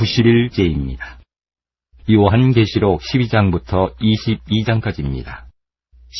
90일째입니다. 요한계시록 12장부터 22장까지입니다.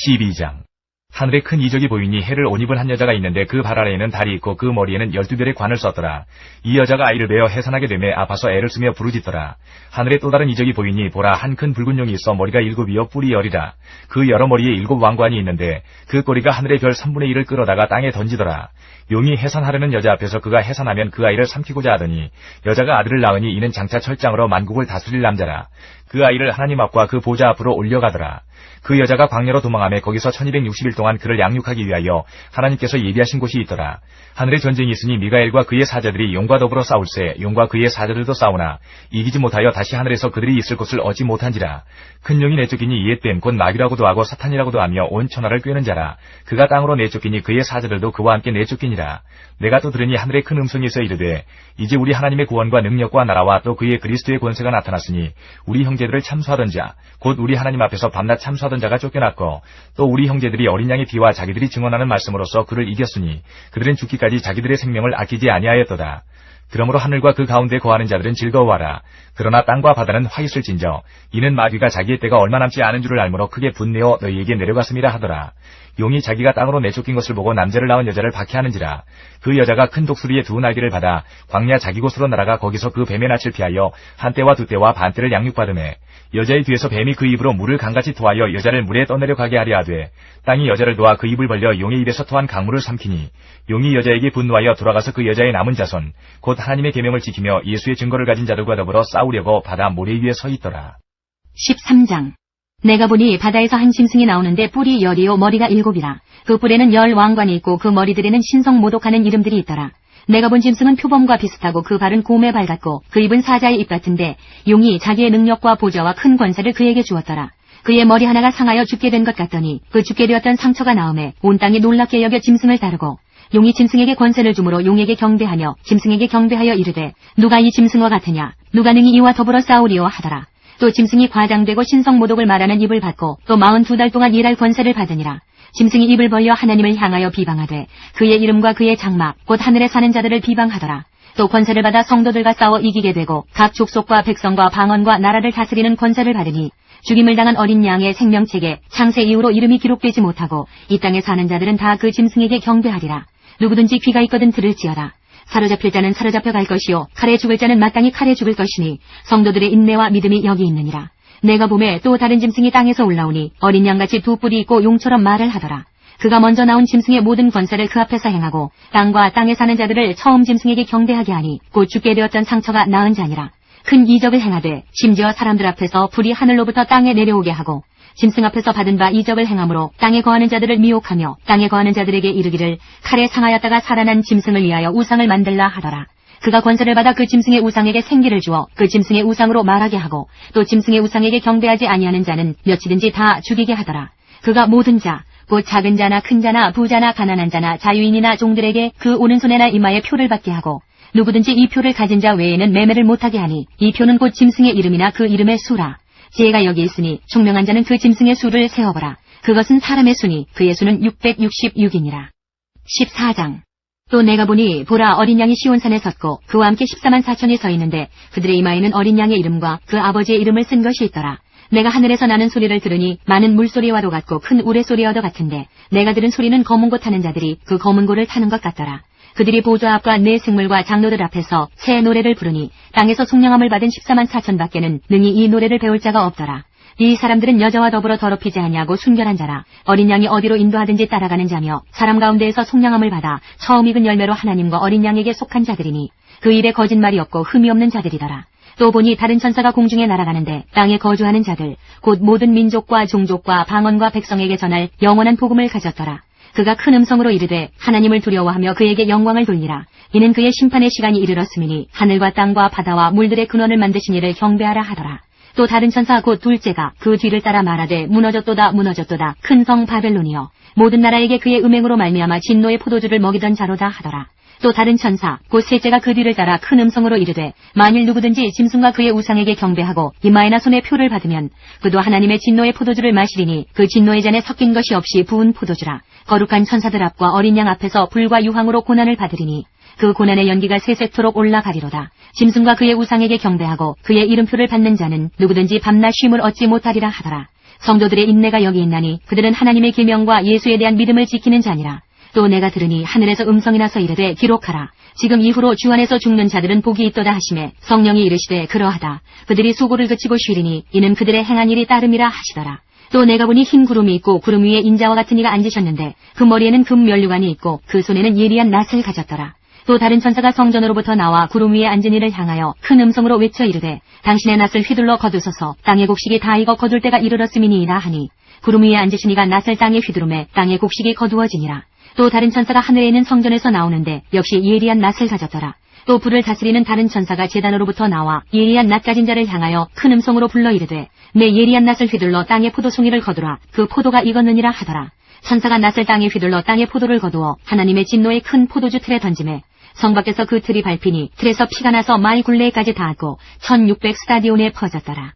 12장 하늘에 큰 이적이 보이니 해를 옷 입은 한 여자가 있는데 그 발 아래에는 달이 있고 그 머리에는 열두 별의 관을 썼더라. 이 여자가 아이를 베어 해산하게 되매 아파서 애를 쓰며 부르짖더라. 하늘에 또 다른 이적이 보이니 보라 한 큰 붉은 용이 있어 머리가 일곱이요 뿔이 열이라. 그 여러 머리에 일곱 왕관이 있는데 그 꼬리가 하늘의 별 3분의 1을 끌어다가 땅에 던지더라. 용이 해산하려는 여자 앞에서 그가 해산하면 그 아이를 삼키고자 하더니 여자가 아들을 낳으니 이는 장차 철장으로 만국을 다스릴 남자라. 그 아이를 하나님 앞과 그 보좌 앞으로 올려가더라. 그 여자가 광야로 도망하며 거기서 1260일 동안 그를 양육하기 위하여 하나님께서 예비하신 곳이 있더라. 하늘에 전쟁이 있으니 미가엘과 그의 사자들이 용과 더불어 싸울세 용과 그의 사자들도 싸우나 이기지 못하여 다시 하늘에서 그들이 있을 곳을 얻지 못한지라. 큰 용이 내쫓기니 이에 땜 곧 마귀라고도 하고 사탄이라고도 하며 온 천하를 꿰는 자라. 그가 땅으로 내쫓기니 그의 사자들도 그와 함께 내쫓기니라. 내가 또 들으니 하늘에 큰 있어 이르되 이제 우리 하나님의 구원과 능력과 나라와 또 그의 그리스도의 권세가 나타났으니 우리 형제들을 참수하던 자 곧 우리 하나님 앞에서 밤낮 참수하던 자가 쫓겨났고 또 우리 형제들이 어린 양의 피와 자기들이 증언하는 말씀으로써 그를 이겼으니 그들은 죽기까지 자기들의 생명을 아끼지 아니하였도다. 그러므로 하늘과 그 가운데 거하는 자들은 즐거워하라. 그러나 땅과 바다는 화 있을진저 이는 마귀가 자기의 때가 얼마 남지 않은 줄을 알므로 크게 분내어 너희에게 내려갔음이라 하더라. 용이 자기가 땅으로 내쫓긴 것을 보고 남자를 낳은 여자를 박해하는지라. 그 여자가 큰 독수리의 두 날개를 받아 광야 자기 곳으로 날아가 거기서 그 뱀의 낯을 피하여 한때와 두때와 반때를 양육받음에 여자의 뒤에서 뱀이 그 입으로 물을 강같이 토하여 여자를 물에 떠내려 가게 하려 하되 땅이 여자를 도와 그 입을 벌려 용의 입에서 토한 강물을 삼키니 용이 여자에게 분노하여 돌아가서 그 여자의 남은 자손 곧 하나님의 계명을 지키며 예수의 증거를 가진 자들과 더불어 싸우려고 바다 모래 위에 서 있더라. 13장 내가 보니 바다에서 한 짐승이 나오는데 뿔이 열이요 머리가 일곱이라. 그 뿔에는 열 왕관이 있고 그 머리들에는 신성 모독하는 이름들이 있더라. 내가 본 짐승은 표범과 비슷하고 그 발은 발 같고 그 입은 사자의 입 같은데 용이 자기의 능력과 보좌와 큰 권세를 그에게 주었더라. 그의 머리 하나가 상하여 죽게 된 것 같더니 그 죽게 되었던 상처가 나음에 온 땅이 놀랍게 여겨 짐승을 다루고 용이 짐승에게 권세를 주므로 용에게 경배하며 짐승에게 경배하여 이르되 누가 이 짐승과 같으냐 누가 능히 이와 더불어 싸우리오 하더라. 또 짐승이 과장되고 신성 모독을 말하는 입을 받고 또 마흔 두 달 동안 일할 권세를 받으니라. 짐승이 입을 벌려 하나님을 향하여 비방하되 그의 이름과 그의 장막 곧 하늘에 사는 자들을 비방하더라. 또 권세를 받아 성도들과 싸워 이기게 되고 각 족속과 백성과 방언과 나라를 다스리는 권세를 받으니 죽임을 당한 어린 양의 생명책에 창세 이후로 이름이 기록되지 못하고 이 땅에 사는 자들은 다 그 짐승에게 경배하리라. 누구든지 귀가 있거든 들을지어다. 사로잡힐 자는 사로잡혀 갈 것이요 칼에 죽을 자는 마땅히 칼에 죽을 것이니 성도들의 인내와 믿음이 여기 있느니라. 내가 봄에 또 다른 짐승이 땅에서 올라오니 어린 양같이 두 뿔이 있고 용처럼 말을 하더라. 그가 먼저 나온 짐승의 모든 권세를 그 앞에서 행하고 땅과 땅에 사는 자들을 처음 짐승에게 경배하게 하니 곧 죽게 되었던 상처가 나은 자니라. 큰 이적을 행하되 심지어 사람들 앞에서 불이 하늘로부터 땅에 내려오게 하고 짐승 앞에서 받은 바 이적을 행함으로 땅에 거하는 자들을 미혹하며 땅에 거하는 자들에게 이르기를 칼에 상하였다가 살아난 짐승을 위하여 우상을 만들라 하더라. 그가 권세를 받아 그 짐승의 우상에게 생기를 주어 그 짐승의 우상으로 말하게 하고 또 짐승의 우상에게 경배하지 아니하는 자는 몇이든지 다 죽이게 하더라. 그가 모든 자, 곧 작은 자나 큰 자나 부자나 가난한 자나 자유인이나 종들에게 그 오른손에나 이마에 표를 받게 하고 누구든지 이 표를 가진 자 외에는 매매를 못하게 하니 이 표는 곧 짐승의 이름이나 그 이름의 수라. 지혜가 여기 있으니 총명한 자는 그 짐승의 수를 세어보라. 그것은 사람의 수니 그의 수는 666이니라. 14장 또 내가 보니 보라 어린 양이 시온산에 섰고 그와 함께 14만 4천이 서 있는데 그들의 이마에는 어린 양의 이름과 그 아버지의 이름을 쓴 것이 있더라. 내가 하늘에서 나는 소리를 들으니 많은 물소리와도 같고 큰 우레소리와도 같은데 내가 들은 소리는 검은 고 타는 자들이 그 검은 고를 타는 것 같더라. 그들이 보좌 앞과 내 생물과 장로들 앞에서 새 노래를 부르니 땅에서 속량함을 받은 14만 4천 밖에는 능히 이 노래를 배울 자가 없더라. 이 사람들은 여자와 더불어 더럽히지 아니하고 순결한 자라 어린 양이 어디로 인도하든지 따라가는 자며 사람 가운데에서 속량함을 받아 처음 익은 열매로 하나님과 어린 양에게 속한 자들이니 그 입에 거짓말이 없고 흠이 없는 자들이더라. 또 보니 다른 천사가 공중에 날아가는데 땅에 거주하는 자들 곧 모든 민족과 종족과 방언과 백성에게 전할 영원한 복음을 가졌더라. 그가 큰 음성으로 이르되 하나님을 두려워하며 그에게 영광을 돌리라. 이는 그의 심판의 시간이 이르렀음이니 하늘과 땅과 바다와 물들의 근원을 만드신 이를 경배하라 하더라. 또 다른 천사 곧 둘째가 그 뒤를 따라 말하되 무너졌도다 무너졌도다 큰 성 바벨론이여 모든 나라에게 그의 음행으로 말미암아 진노의 포도주를 먹이던 자로다 하더라. 또 다른 천사 곧 셋째가 그 뒤를 따라 큰 음성으로 이르되 만일 누구든지 짐승과 그의 우상에게 경배하고 이마에나 손에 표를 받으면 그도 하나님의 진노의 포도주를 마시리니 그 진노의 잔에 섞인 것이 없이 부은 포도주라 거룩한 천사들 앞과 어린 양 앞에서 불과 유황으로 고난을 받으리니 그 고난의 연기가 세세토록 올라가리로다. 짐승과 그의 우상에게 경배하고 그의 이름표를 받는 자는 누구든지 밤낮 쉼을 얻지 못하리라 하더라. 성도들의 인내가 여기 있나니 그들은 하나님의 계명과 예수에 대한 믿음을 지키는 자니라. 또 내가 들으니 하늘에서 음성이 나서 이르되 기록하라. 지금 이후로 주 안에서 죽는 자들은 복이 있도다 하심에 성령이 이르시되 그러하다. 그들이 수고를 그치고 쉬리니 이는 그들의 행한 일이 따름이라 하시더라. 또 내가 보니 흰 구름이 있고 구름 위에 인자와 같은 이가 앉으셨는데 그 머리에는 금 면류관이 있고 그 손에는 예리한 낫을 가졌더라. 또 다른 천사가 성전으로부터 나와 구름 위에 앉은 이를 향하여 큰 음성으로 외쳐 이르되 당신의 낫을 휘둘러 거두소서 땅의 곡식이 다 익어 거둘 때가 이르렀음이니이다 하니 구름 위에 앉으신 이가 낫을 땅에 휘두르매 땅의 곡식이 거두어지니라. 또 다른 천사가 하늘에 있는 성전에서 나오는데 역시 예리한 낫을 가졌더라. 또 불을 다스리는 다른 천사가 재단으로부터 나와 예리한 낫 가진 자를 향하여 큰 음성으로 불러 이르되 내 예리한 낫을 휘둘러 땅의 포도송이를 거두라 그 포도가 익었느니라 하더라. 천사가 낫을 땅에 휘둘러 땅의 포도를 거두어 하나님의 진노의 큰 포도주 틀에 던짐에 성 밖에서 그 틀이 밟히니 틀에서 피가 나서 마이 굴레까지 닿았고 1600 스타디온에 퍼졌더라.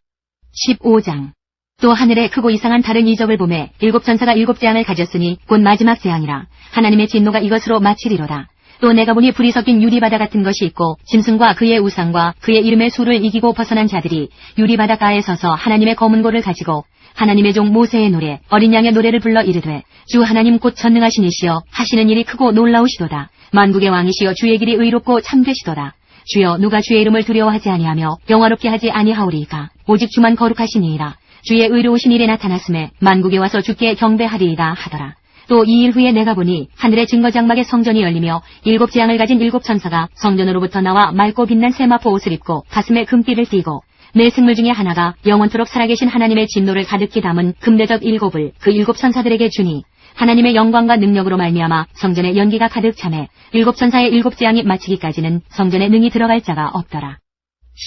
15장 또 하늘에 크고 이상한 다른 이적을 보매 일곱 천사가 일곱 재앙을 가졌으니 곧 마지막 재앙이라 하나님의 진노가 이것으로 마치리로다. 또 내가 보니 불이 섞인 유리바다 같은 것이 있고 짐승과 그의 우상과 그의 이름의 수를 이기고 벗어난 자들이 유리바닷가에 서서 하나님의 검은 고를 가지고 하나님의 종 모세의 노래 어린 양의 노래를 불러 이르되 주 하나님 곧 전능하신 이시여 하시는 일이 크고 놀라우시도다 만국의 왕이시여 주의 길이 의롭고 참되시도다 주여 누가 주의 이름을 두려워하지 아니하며 영화롭게 하지 아니하오리이까? 오직 주만 거룩하시니이다 주의 의로우신 일에 나타났음에 만국에 와서 주께 경배하리이다 하더라. 또 이 일 후에 내가 보니 하늘의 증거장막의 성전이 열리며 일곱 재앙을 가진 일곱 천사가 성전으로부터 나와 맑고 빛난 세마포 옷을 입고 가슴에 금띠를 띠고 내 생물 중에 하나가 영원토록 살아계신 하나님의 진노를 가득히 담은 금대접 일곱을 그 일곱 천사들에게 주니 하나님의 영광과 능력으로 말미암아 성전에 연기가 가득 차매 일곱 천사의 일곱 재앙이 마치기까지는 성전에 능히 들어갈 자가 없더라.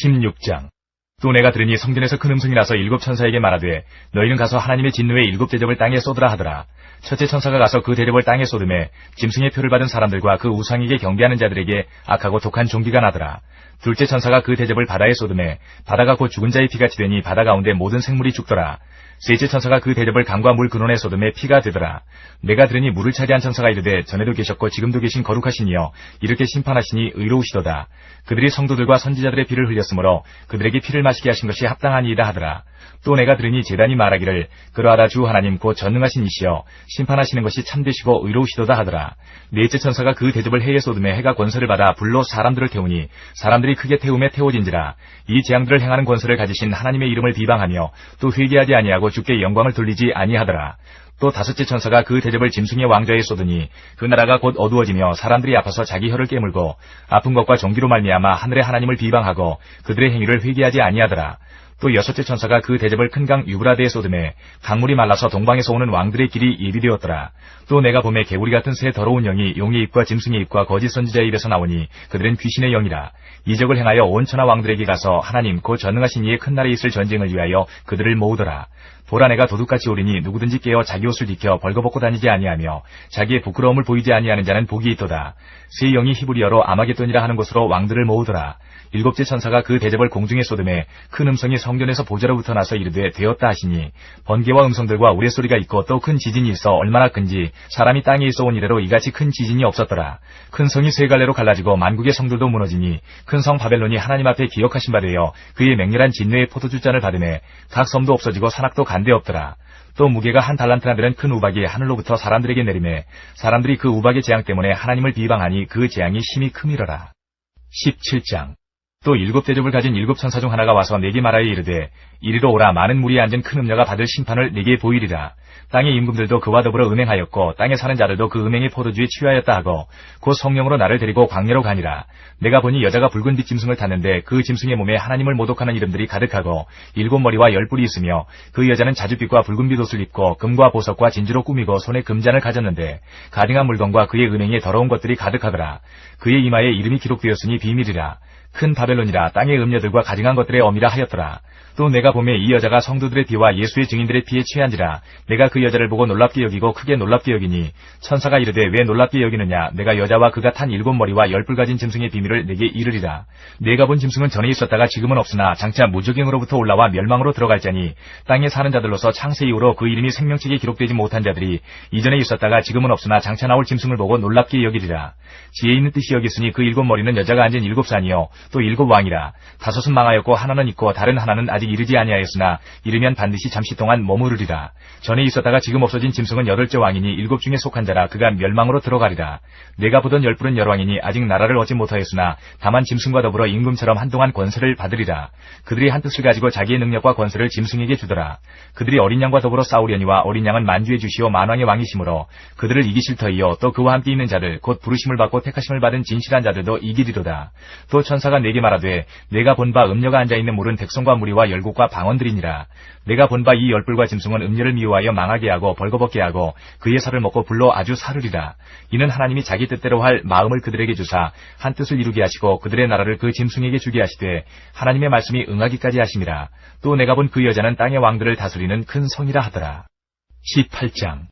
16장 또 내가 들으니 성전에서 큰 음성이 나서 일곱 천사에게 말하되 너희는 가서 하나님의 진노의 일곱 대접을 땅에 쏟으라 하더라. 첫째 천사가 가서 그 대접을 땅에 쏟음에 짐승의 표를 받은 사람들과 그 우상에게 경배하는 자들에게 악하고 독한 종기가 나더라. 둘째 천사가 그 대접을 바다에 쏟음에 바다가 곧 죽은 자의 피같이 되니 바다 가운데 모든 생물이 죽더라. 셋째 천사가 그 대접을 강과 물 근원에 쏟음에 피가 되더라. 내가 들으니 물을 차지한 천사가 이르되 전에도 계셨고 지금도 계신 거룩하시니여 이렇게 심판하시니 의로우시도다. 그들이 성도들과 선지자들의 피를 흘렸으므로 그들에게 피를 마시게 하신 것이 합당하니이다 하더라. 또 내가 들으니 제단이 말하기를 그러하다 주 하나님 곧 전능하신 이시여 심판하시는 것이 참되시고 의로우시도다 하더라. 넷째 천사가 그 대접을 해에 쏟음에 해가 권세를 받아 불로 사람들을 태우니 사람들이 크게 태움에 태워진지라. 이 재앙들을 행하는 권세를 가지신 하나님의 이름을 비방하며 또 회개하지 아니하고 주께 영광을 돌리지 아니하더라. 또 다섯째 천사가 그 대접을 짐승의 왕좌에 쏟으니 그 나라가 곧 어두워지며 사람들이 아파서 자기 혀를 깨물고 아픈 것과 종기로 말미암아 하늘의 하나님을 비방하고 그들의 행위를 회개하지 아니하더라. 또 여섯째 천사가 그 대접을 큰 강 유브라데에 쏟음에 강물이 말라서 동방에서 오는 왕들의 길이 예비되었더라. 또 내가 봄에 개구리 같은 새 더러운 영이 용의 입과 짐승의 입과 거짓 선지자의 입에서 나오니 그들은 귀신의 영이라. 이적을 행하여 온 천하 왕들에게 가서 하나님 곧 전능하신 이의 큰 날에 있을 전쟁을 위하여 그들을 모으더라. 보라 내가 도둑같이 오리니 누구든지 깨어 자기 옷을 지켜 벌거벗고 다니지 아니하며 자기의 부끄러움을 보이지 아니하는 자는 복이 있도다. 세 영이 히브리어로 아마겟돈이라 하는 곳으로 왕들을 모으더라. 일곱째 천사가 그 대접을 공중에 쏟음에 큰 음성이 성전에서 보좌로부터 나서 이르되 되었다 하시니 번개와 음성들과 우레소리가 있고 또 큰 지진이 있어 얼마나 큰지 사람이 땅에 있어 온 이래로 이같이 큰 지진이 없었더라. 큰 성이 세 갈래로 갈라지고 만국의 성들도 무너지니 큰 성 바벨론이 하나님 앞에 기억하신 바 되어 그의 맹렬한 진노의 포도주잔을 받음에 각 섬도 없어지고 산악도 간데 없더라. 또 무게가 한 달란트나 되는 큰 우박이 하늘로부터 사람들에게 내림에 사람들이 그 우박의 재앙 때문에 하나님을 비방하니 그 재앙이 심히 크미러라. 17장 또 일곱 대접을 가진 일곱 천사 중 하나가 와서 내게 말하여 이르되 이리로 오라 많은 무리에 앉은 큰 음녀가 받을 심판을 내게 보이리라. 땅의 임금들도 그와 더불어 음행하였고 땅에 사는 자들도 그 음행의 포도주에 취하였다 하고 곧 성령으로 나를 데리고 광야로 가니라. 내가 보니 여자가 붉은 빛 짐승을 탔는데 그 짐승의 몸에 하나님을 모독하는 이름들이 가득하고 일곱 머리와 열 뿔이 있으며 그 여자는 자줏빛과 붉은빛 옷을 입고 금과 보석과 진주로 꾸미고 손에 금잔을 가졌는데 가증한 물건과 그의 은행에 더러운 것들이 가득하더라. 그의 이마에 이름이 기록되었으니 비밀이라. 큰 바벨론이라 땅의 음녀들과 가증한 것들의 어미라 하였더라. 또 내가 보매 이 여자가 성도들의 피와 예수의 증인들의 피에 취한지라 내가 그 여자를 보고 놀랍게 여기고 크게 놀랍게 여기니 천사가 이르되 왜 놀랍게 여기느냐? 내가 여자와 그가 탄 일곱 머리와 열불 가진 짐승의 비밀을 내게 이르리라. 내가 본 짐승은 전에 있었다가 지금은 없으나 장차 무적행으로부터 올라와 멸망으로 들어갈 자니 땅에 사는 자들로서 창세 이후로 그 이름이 생명책에 기록되지 못한 자들이 이전에 있었다가 지금은 없으나 장차 나올 짐승을 보고 놀랍게 여기리라. 지혜 있는 뜻이 여겼으니 그 일곱 머리는 여자가 앉은 일곱 산이요 또 일곱 왕이라 다섯은 망하였고 하나는 있고 다른 하나는 아직 이르지 아니하였으나 이르면 반드시 잠시 동안 머무르리라. 전에 있었다가 지금 없어진 짐승은 여덟째 왕이니 일곱 중에 속한 자라. 그가 멸망으로 들어가리라. 내가 보던 열불은 열왕이니 아직 나라를 얻지 못하였으나 다만 짐승과 더불어 임금처럼 한동안 권세를 받으리라. 그들이 한 뜻을 가지고 자기의 능력과 권세를 짐승에게 주더라. 그들이 어린 양과 더불어 싸우려니와 어린 양은 만주의 주시오 만왕의 왕이시므로 그들을 이기실 터이요. 또 그와 함께 있는 자들 곧 부르심을 받고 택하심을 받은 진실한 자들도 이기리로다. 또 천사 가 내게 말하되 내가 본 바 음녀가 앉아있는 물은 백성과 무리와 열국과 방언들이니라. 내가 본 바 이 열불과 짐승은 음녀를 미워하여 망하게 하고 벌거벗게 하고 그의 살을 먹고 불로 아주 사르리라. 이는 하나님이 자기 뜻대로 할 마음을 그들에게 주사 한 뜻을 이루게 하시고 그들의 나라를 그 짐승에게 주게 하시되 하나님의 말씀이 응하기까지 하심이라. 또 내가 본 그 여자는 땅의 왕들을 다스리는 큰 성이라 하더라. 18장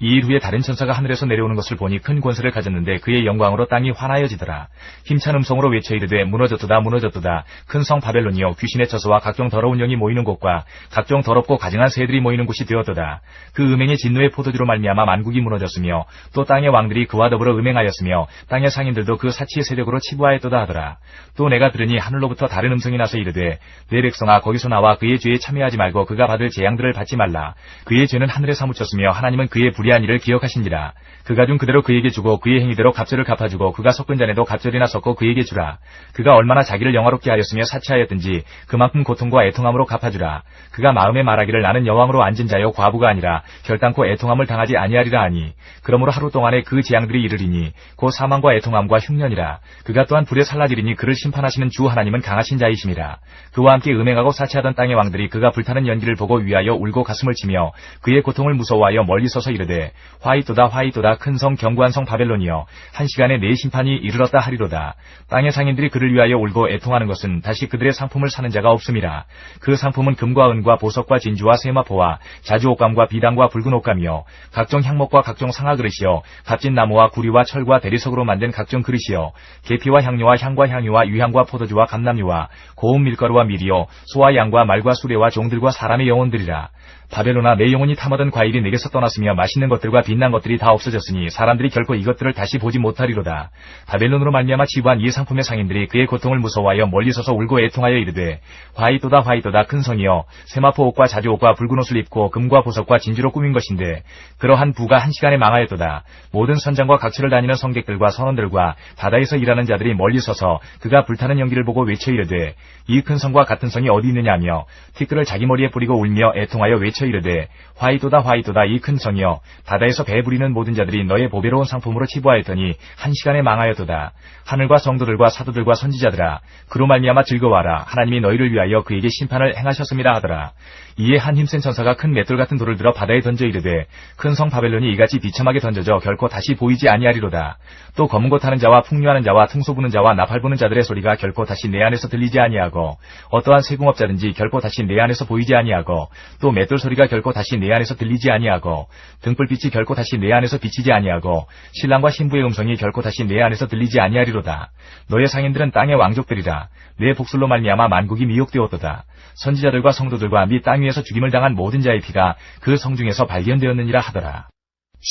이일 후에 다른 천사가 하늘에서 내려오는 것을 보니 큰 권세를 가졌는데 그의 영광으로 땅이 환하여지더라. 힘찬 음성으로 외쳐 이르되 무너졌도다 무너졌도다. 큰 성 바벨론이여 귀신의 처소와 각종 더러운 영이 모이는 곳과 각종 더럽고 가증한 새들이 모이는 곳이 되었도다. 그 음행의 진노의 포도주로 말미암아 만국이 무너졌으며 또 땅의 왕들이 그와 더불어 음행하였으며 땅의 상인들도 그 사치의 세력으로 치부하였도다 하더라. 또 내가 들으니 하늘로부터 다른 음성이 나서 이르되 내 백성아 거기서 나와 그의 죄에 참여하지 말고 그가 받을 재앙들을 받지 말라. 그의 죄는 하늘에 사무쳤으며 하나님은 그의 불 의한 일을 기억하신지라. 그가 준 그대로 그에게 주고 그의 행위대로 갑절을 갚아주고 그가 섞은 잔에도 갑절이나 섞어 그에게 주라. 그가 얼마나 자기를 영화롭게 하였으며 사치하였든지 그만큼 고통과 애통함으로 갚아주라. 그가 마음에 말하기를 나는 여왕으로 앉은 자여 과부가 아니라 결단코 애통함을 당하지 아니하리라 하니 그러므로 하루 동안에 그 재앙들이 이르리니 곧 사망과 애통함과 흉년이라. 그가 또한 불에 살라지리니 그를 심판하시는 주 하나님은 강하신 자이심이라. 그와 함께 음행하고 사치하던 땅의 왕들이 그가 불타는 연기를 보고 위하여 울고 가슴을 치며 그의 고통을 무서워하여 멀리 서서 이르되 화이또다 화이또다 큰성 견고한 성 바벨론이여. 한 시간에 내 심판이 이르렀다 하리로다. 땅의 상인들이 그를 위하여 울고 애통하는 것은 다시 그들의 상품을 사는 자가 없음이라. 그 상품은 금과 은과 보석과 진주와 세마포와 자주옥감과 비단과 붉은 옷감이요 각종 향목과 각종 상아 그릇이요 값진 나무와 구리와 철과 대리석으로 만든 각종 그릇이요 계피와 향료와 향과 향유와 유향과 포도주와 감람유와 고운 밀가루와 밀이요 소와 양과 말과 수레와 종들과 사람의 영혼들이라 바벨로나 내 영혼이 탐하던 과일이 내게서 떠났으며 맛있는 것들과 빛난 것들이 다 없어졌으니 사람들이 결코 이것들을 다시 보지 못하리로다. 바벨론으로 말미암아 지부한 이 상품의 상인들이 그의 고통을 무서워하여 멀리 서서 울고 애통하여 이르되 화이도다 화이도다 큰 성이여 세마포 옷과 자주 옷과 붉은 옷을 입고 금과 보석과 진주로 꾸민 것인데 그러한 부가 한 시간에 망하였도다. 모든 선장과 각처를 다니는 성객들과 선원들과 바다에서 일하는 자들이 멀리 서서 그가 불타는 연기를 보고 외쳐 이르되 이 큰 성과 같은 성이 어디 있느냐며 티끌을 자기 머리에 뿌리고 울며 애통하여 외쳐 이르되 화이도다 화이도다 이큰 성이여. 바다에서 배 부리는 모든 자들이 너의 보배로운 상품으로 치부하였더니 한 시간에 망하였도다. 하늘과 성도들과 사도들과 선지자들아 그로 말미암아 즐거워하라. 하나님이 너희를 위하여 그에게 심판을 행하셨습니다 하더라 이에 한 힘센 천사가 큰 맷돌 같은 돌을 들어 바다에 던져 이르되 큰 성 바벨론이 이같이 비참하게 던져져 결코 다시 보이지 아니하리로다 또 검은 것 하는 자와 풍류하는 자와 퉁소 부는 자와 나팔 부는 자들의 소리가 결코 다시 내 안에서 들리지 아니하고 어떠한 세공업자든지 결코 다시 내 안에서 보이지 아니하고 또 맷돌 소리가 결코 다시 내 안에서 들리지 아니하고 등불빛이 결코 다시 내 안에서 비치지 아니하고 신랑과 신부의 음성이 결코 다시 내 안에서 들리지 아니하리로다. 너의 상인들은 땅의 왕족들이라. 내 복술로 말미암아 만국이 미혹되었도다. 선지자들과 성도들과 및땅 위에서 죽임을 당한 모든 자의 피가 그 성중에서 발견되었느니라 하더라.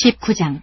19장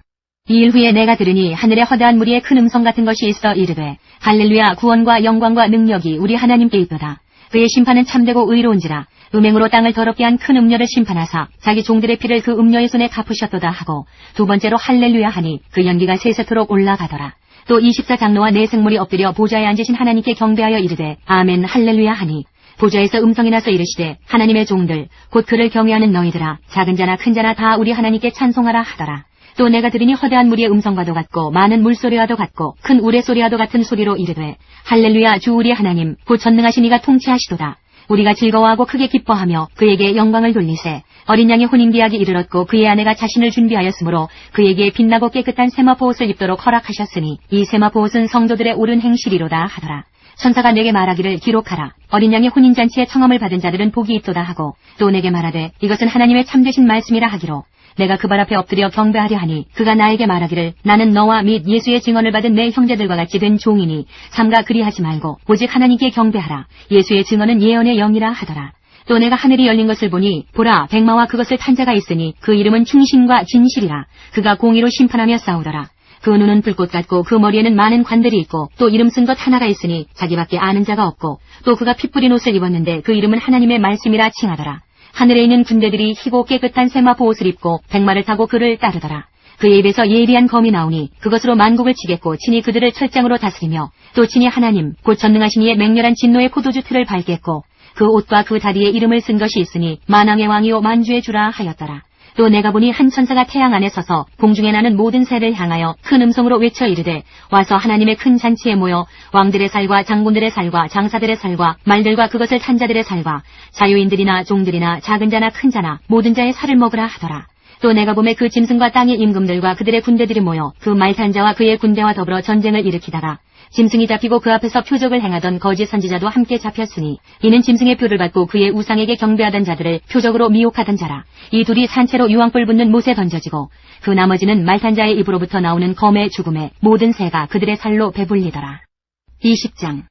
이 일 후에 내가 들으니 하늘에 허다한 무리의 큰 음성 같은 것이 있어 이르되 할렐루야 구원과 영광과 능력이 우리 하나님께 있도다. 그의 심판은 참되고 의로운지라 음행으로 땅을 더럽게 한 큰 음녀를 심판하사 자기 종들의 피를 그 음녀의 손에 갚으셨도다 하고 두 번째로 할렐루야 하니 그 연기가 세세토록 올라가더라. 또 24장로와 네 생물이 엎드려 보좌에 앉으신 하나님께 경배하여 이르되 아멘 할렐루야 하니 보좌에서 음성이 나서 이르시되 하나님의 종들 곧 그를 경외하는 너희들아 작은 자나 큰 자나 다 우리 하나님께 찬송하라 하더라. 또 내가 들으니 허대한 무리의 음성과도 같고 많은 물소리와도 같고 큰 우레소리와도 같은 소리로 이르되 할렐루야 주 우리 하나님 곧 전능하신 이가 통치하시도다. 우리가 즐거워하고 크게 기뻐하며 그에게 영광을 돌리세 어린 양의 혼인계약이 이르렀고 그의 아내가 자신을 준비하였으므로 그에게 빛나고 깨끗한 세마포 옷을 입도록 허락하셨으니 이 세마포 옷은 성도들의 옳은 행실이로다 하더라. 천사가 내게 말하기를 기록하라. 어린 양의 혼인잔치에 청함을 받은 자들은 복이 있도다 하고 또 내게 말하되 이것은 하나님의 참되신 말씀이라 하기로 내가 그 발 앞에 엎드려 경배하려 하니 그가 나에게 말하기를 나는 너와 및 예수의 증언을 받은 내 형제들과 같이 된 종이니 삼가 그리하지 말고 오직 하나님께 경배하라. 예수의 증언은 예언의 영이라 하더라. 또 내가 하늘이 열린 것을 보니 보라 백마와 그것을 탄 자가 있으니 그 이름은 충신과 진실이라 그가 공의로 심판하며 싸우더라 그 눈은 불꽃 같고 그 머리에는 많은 관들이 있고 또 이름 쓴 것 하나가 있으니 자기밖에 아는 자가 없고 또 그가 피 뿌린 옷을 입었는데 그 이름은 하나님의 말씀이라 칭하더라 하늘에 있는 군대들이 희고 깨끗한 세마포 옷을 입고 백마를 타고 그를 따르더라 그의 입에서 예리한 검이 나오니 그것으로 만국을 치겠고 친히 그들을 철장으로 다스리며 또 친히 하나님 곧 전능하신 이의 맹렬한 진노의 포도주 틀을 밟겠고 그 옷과 그 다리에 이름을 쓴 것이 있으니 만왕의 왕이요 만주의 주라 하였더라. 또 내가 보니 한 천사가 태양 안에 서서 공중에 나는 모든 새를 향하여 큰 음성으로 외쳐 이르되 와서 하나님의 큰 잔치에 모여 왕들의 살과 장군들의 살과 장사들의 살과 말들과 그것을 탄 자들의 살과 자유인들이나 종들이나 작은 자나 큰 자나 모든 자의 살을 먹으라 하더라. 또 내가 봄에 그 짐승과 땅의 임금들과 그들의 군대들이 모여 그 말탄 자와 그의 군대와 더불어 전쟁을 일으키다가 짐승이 잡히고 그 앞에서 표적을 행하던 거짓 선지자도 함께 잡혔으니 이는 짐승의 표를 받고 그의 우상에게 경배하던 자들을 표적으로 미혹하던 자라. 이 둘이 산채로 유황불 붙는 못에 던져지고 그 나머지는 말탄 자의 입으로부터 나오는 검의 죽음에 모든 새가 그들의 살로 배불리더라. 20장.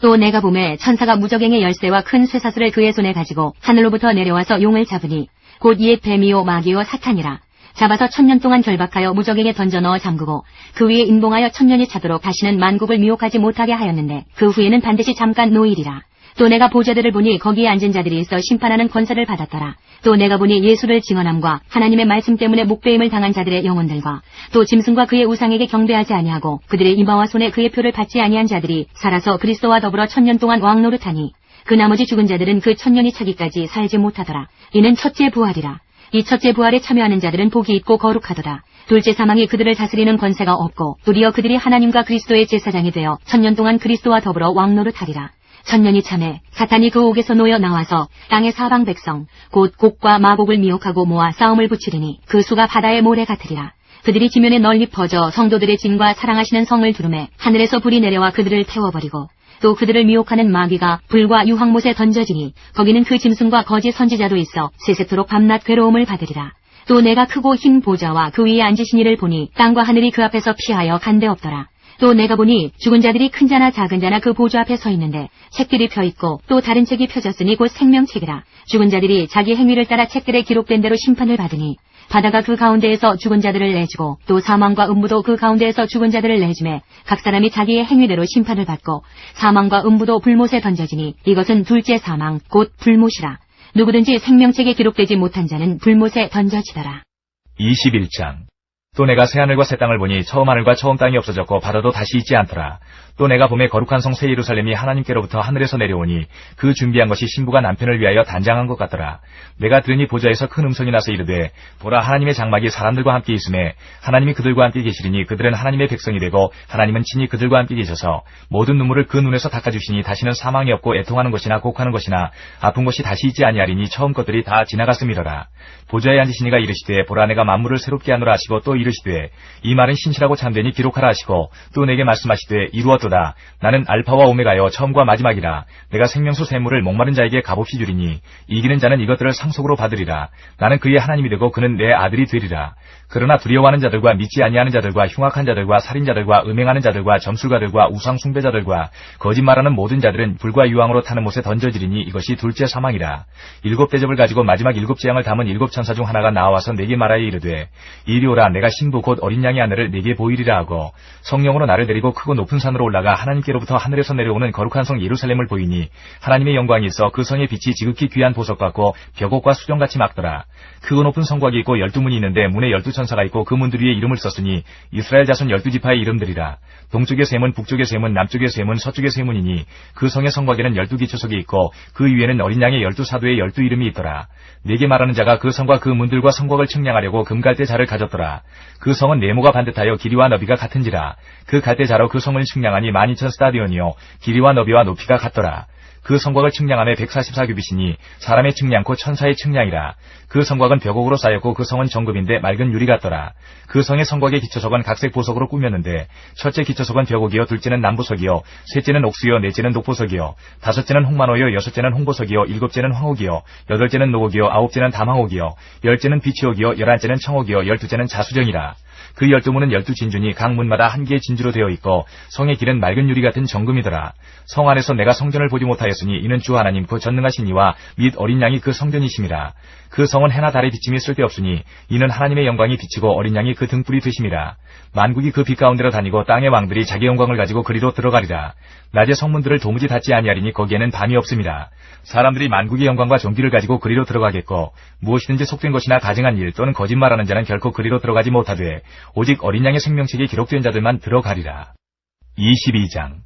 또 내가 봄에 천사가 무적행의 열쇠와 큰 쇠사슬을 그의 손에 가지고 하늘로부터 내려와서 용을 잡으니 곧옛 뱀이요 마귀요 사탄이라 잡아서 천년 동안 결박하여 무적에게 던져 넣어 잠그고 그 위에 인봉하여 천년이 차도록 다시는 만국을 미혹하지 못하게 하였는데 그 후에는 반드시 잠깐 노일이라. 또 내가 보좌들을 보니 거기에 앉은 자들이 있어 심판하는 권세를 받았더라. 또 내가 보니 예수를 증언함과 하나님의 말씀 때문에 목배임을 당한 자들의 영혼들과 또 짐승과 그의 우상에게 경배하지 아니하고 그들의 이마와 손에 그의 표를 받지 아니한 자들이 살아서 그리스도와 더불어 천년 동안 왕노릇하니 그 나머지 죽은 자들은 그 천년이 차기까지 살지 못하더라. 이는 첫째 부활이라. 이 첫째 부활에 참여하는 자들은 복이 있고 거룩하도다. 둘째 사망이 그들을 다스리는 권세가 없고 도리어 그들이 하나님과 그리스도의 제사장이 되어 천년 동안 그리스도와 더불어 왕노릇하리라. 천년이 참에 사탄이 그 옥에서 놓여 나와서 땅의 사방 백성 곧 곡과 마곡을 미혹하고 모아 싸움을 붙이리니 그 수가 바다의 모래 같으리라. 그들이 지면에 널리 퍼져 성도들의 진과 사랑하시는 성을 두름에 하늘에서 불이 내려와 그들을 태워버리고 또 그들을 미혹하는 마귀가 불과 유황못에 던져지니 거기는 그 짐승과 거짓 선지자도 있어 세세토록 밤낮 괴로움을 받으리라. 또 내가 크고 흰 보좌와 그 위에 앉으신 이를 보니 땅과 하늘이 그 앞에서 피하여 간데 없더라. 또 내가 보니 죽은 자들이 큰 자나 작은 자나 그 보좌 앞에 서 있는데 책들이 펴 있고 또 다른 책이 펴졌으니 곧 생명책이라. 죽은 자들이 자기 행위를 따라 책들에 기록된 대로 심판을 받으니 바다가 그 가운데에서 죽은 자들을 내주고 또 사망과 음부도 그 가운데에서 죽은 자들을 내주매 각 사람이 자기의 행위대로 심판을 받고 사망과 음부도 불못에 던져지니 이것은 둘째 사망 곧 불못이라. 누구든지 생명책에 기록되지 못한 자는 불못에 던져지더라. 21장 또 내가 새하늘과 새 땅을 보니 처음 하늘과 처음 땅이 없어졌고 바다도 다시 있지 않더라. 또 내가 봄에 거룩한 성 새 예루살렘이 하나님께로부터 하늘에서 내려오니 그 준비한 것이 신부가 남편을 위하여 단장한 것 같더라. 내가 들으니 보좌에서 큰 음성이 나서 이르되 보라 하나님의 장막이 사람들과 함께 있음에 하나님이 그들과 함께 계시리니 그들은 하나님의 백성이 되고 하나님은 친히 그들과 함께 계셔서 모든 눈물을 그 눈에서 닦아주시니 다시는 사망이 없고 애통하는 것이나 곡하는 것이나 아픈 것이 다시 있지 아니하리니 처음 것들이 다 지나갔음이더라. 보좌에 앉으신 이가 이르시되 보라 내가 만물을 새롭게 하노라 하시고 또 이르시되 이 말은 신실하고 참되니 기록하라 하시고 또 내게 말씀하시되 이루었도다. 나는 알파와 오메가여 처음과 마지막이라. 내가 생명수 샘물을 목마른 자에게 값없이 주리니 이기는 자는 이것들을 상속으로 받으리라. 나는 그의 하나님이 되고 그는 내 아들이 되리라. 그러나 두려워하는 자들과 믿지 아니하는 자들과 흉악한 자들과 살인자들과 음행하는 자들과 점술가들과 우상 숭배자들과 거짓말하는 모든 자들은 불과 유황으로 타는 못에 던져지리니 이것이 둘째 사망이라. 일곱 대접을 가지고 마지막 일곱 재앙을 담은 일곱 천사 중 하나가 나와서 내게 말하여 이르되 이리 오라 내가 신부 곧 어린 양의 하늘을 내게 보이리라 하고 성령으로 나를 데리고 크고 높은 산으로 올라가 하나님께로부터 하늘에서 내려오는 거룩한 성 예루살렘을 보이니 하나님의 영광이 있어 그 성의 빛이 지극히 귀한 보석 같고 벽옥과 수정같이 막더라 크고 높은 성곽이 있고 열두 문이 있는데 문에 열두 천사가 있고 그 문들 위에 이름을 썼으니 이스라엘 자손 열두 지파의 이름들이라 동쪽의 세 문, 북쪽의 세 문, 남쪽의 세 문, 서쪽의 세 문이니 그 성의 성곽에는 열두 기초석이 있고 그 위에는 어린 양의 열두 사도의 열두 이름이 있더라. 네게 말하는 자가 그 성과 그 문들과 성곽을 측량하려고 금갈대 자를 가졌더라. 그 성은 네모가 반듯하여 길이와 너비가 같은지라. 그 갈대 자로 그 성을 측량하니 만 이천 스타디온이요 길이와 너비와 높이가 같더라. 그 성곽을 측량함에 144규빗이니 사람의 측량코 천사의 측량이라. 그 성곽은 벽옥으로 쌓였고 그 성은 정금인데 맑은 유리 같더라. 그 성의 성곽의 기초석은 각색 보석으로 꾸몄는데 첫째 기초석은 벽옥이요 둘째는 남보석이요 셋째는 옥수요 넷째는 독보석이요 다섯째는 홍만호요 여섯째는 홍보석이요 일곱째는 황옥이요 여덟째는 노옥이요 아홉째는 담황옥이요 열째는 비치옥이요 열한째는 청옥이요 열두째는 자수정이라. 그 열두 문은 열두 진주니 각 문마다 한 개의 진주로 되어 있고 성의 길은 맑은 유리 같은 정금이더라. 성 안에서 내가 성전을 보지 못하였으니 이는 주 하나님 그 전능하신 이와 및 어린 양이 그 성전이심이라. 그 성은 해나 달의 비침이 쓸데없으니 이는 하나님의 영광이 비치고 어린 양이 그 등불이 되심이라. 만국이 그 빛 가운데로 다니고 땅의 왕들이 자기 영광을 가지고 그리로 들어가리라. 낮에 성문들을 도무지 닫지 아니하리니 거기에는 밤이 없습니다. 사람들이 만국의 영광과 존귀를 가지고 그리로 들어가겠고 무엇이든지 속된 것이나 가증한 일 또는 거짓말하는 자는 결코 그리로 들어가지 못하되 오직 어린 양의 생명책에 기록된 자들만 들어가리라. 22장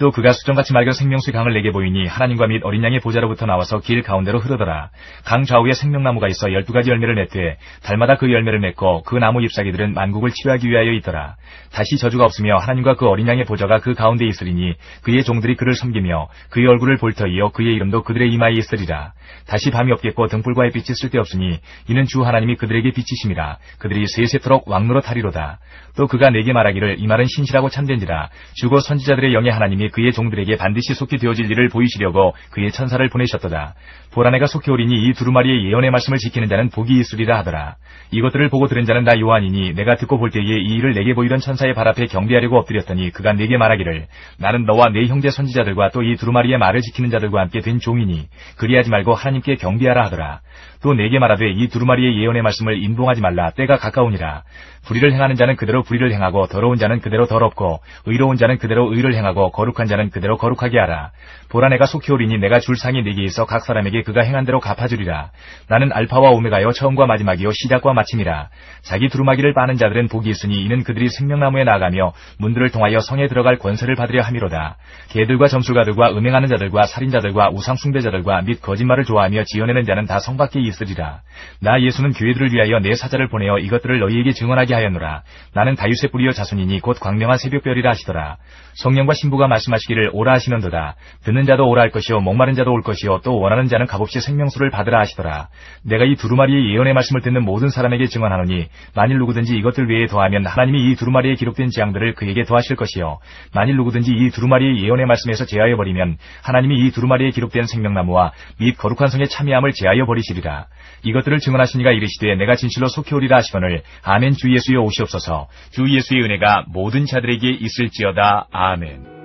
또 그가 수정같이 맑은 생명수의 강을 내게 보이니 하나님과 및 어린 양의 보좌로부터 나와서 길 가운데로 흐르더라. 강 좌우에 생명나무가 있어 열두 가지 열매를 맺되 달마다 그 열매를 맺고 그 나무 잎사귀들은 만국을 치유하기 위하여 있더라. 다시 저주가 없으며 하나님과 그 어린 양의 보좌가 그 가운데 있으리니 그의 종들이 그를 섬기며 그의 얼굴을 볼 터이요 그의 이름도 그들의 이마에 있으리라. 다시 밤이 없겠고 등불과 햇빛이 쓸데없으니 이는 주 하나님이 그들에게 비치심이라. 그들이 세세토록 왕노로 타리로다. 또 그가 내게 말하기를 이 말은 신실하고 참된지라. 주고 선지자들의 영의 하나님이 그의 종들에게 반드시 속히 되어질 일을 보이시려고 그의 천사를 보내셨도다. 보라 내가 속히 오리니 이 두루마리의 예언의 말씀을 지키는 자는 복이 있으리라 하더라. 이것들을 보고 들은 자는 나 요한이니 내가 듣고 볼 때에 이 일을 내게 보이던 천사의 발 앞에 경배하려고 엎드렸더니 그가 내게 말하기를 나는 너와 내 형제 선지자들과 또 이 두루마리의 말을 지키는 자들과 함께 된 종이니 그리하지 말고 하나님께 경배하라 하더라. 또 내게 말하되 이 두루마리의 예언의 말씀을 인봉하지 말라 때가 가까우니라. 불의를 행하는 자는 그대로 불의를 행하고 더러운 자는 그대로 더럽고 의로운 자는 그대로 의를 행하고 거룩 한 자는 그대로 거룩하게 하라. 보라 내가 속히 오리니 내가 줄 상이 내게 있어 각 사람에게 그가 행한 대로 갚아주리라. 나는 알파와 오메가요 처음과 마지막이요 시작과 마침이라. 자기 두루마기를 빠는 자들은 복이 있으니 이는 그들이 생명나무에 나가며 문들을 통하여 성에 들어갈 권세를 받으려 함이로다. 개들과 점술가들과 음행하는 자들과 살인자들과 우상숭배자들과 및 거짓말을 좋아하며 지어내는 자는 다 성 밖에 있으리라. 나 예수는 교회들을 위하여 내 사자를 보내어 이것들을 너희에게 증언하게 하였노라. 나는 다윗의 뿌리여 자손이니 곧 광명한 새벽별이라 하시더라. 성령과 신부가 말씀하시기를 오라 하시는도다. 듣는 자도 오라 할 것이요 목마른 자도 올 것이요 또 원하는 자는 값없이 생명수를 받으라 하시더라. 내가 이 두루마리의 예언의 말씀을 듣는 모든 사람에게 증언하노니 만일 누구든지 이것들 외에 더하면 하나님이 이 두루마리에 기록된 재앙들을 그에게 더하실 것이요 만일 누구든지 이 두루마리의 예언의 말씀에서 제하여 버리면 하나님이 이 두루마리에 기록된 생명나무와 및 거룩한 성의 참여함을 제하여 버리시리라. 이것들을 증언하시니가 이르시되 내가 진실로 속히 오리라 하시거늘 아멘 주 예수여 오시옵소서 주 예수의 은혜가 모든 자들에게 있을지어다 아멘.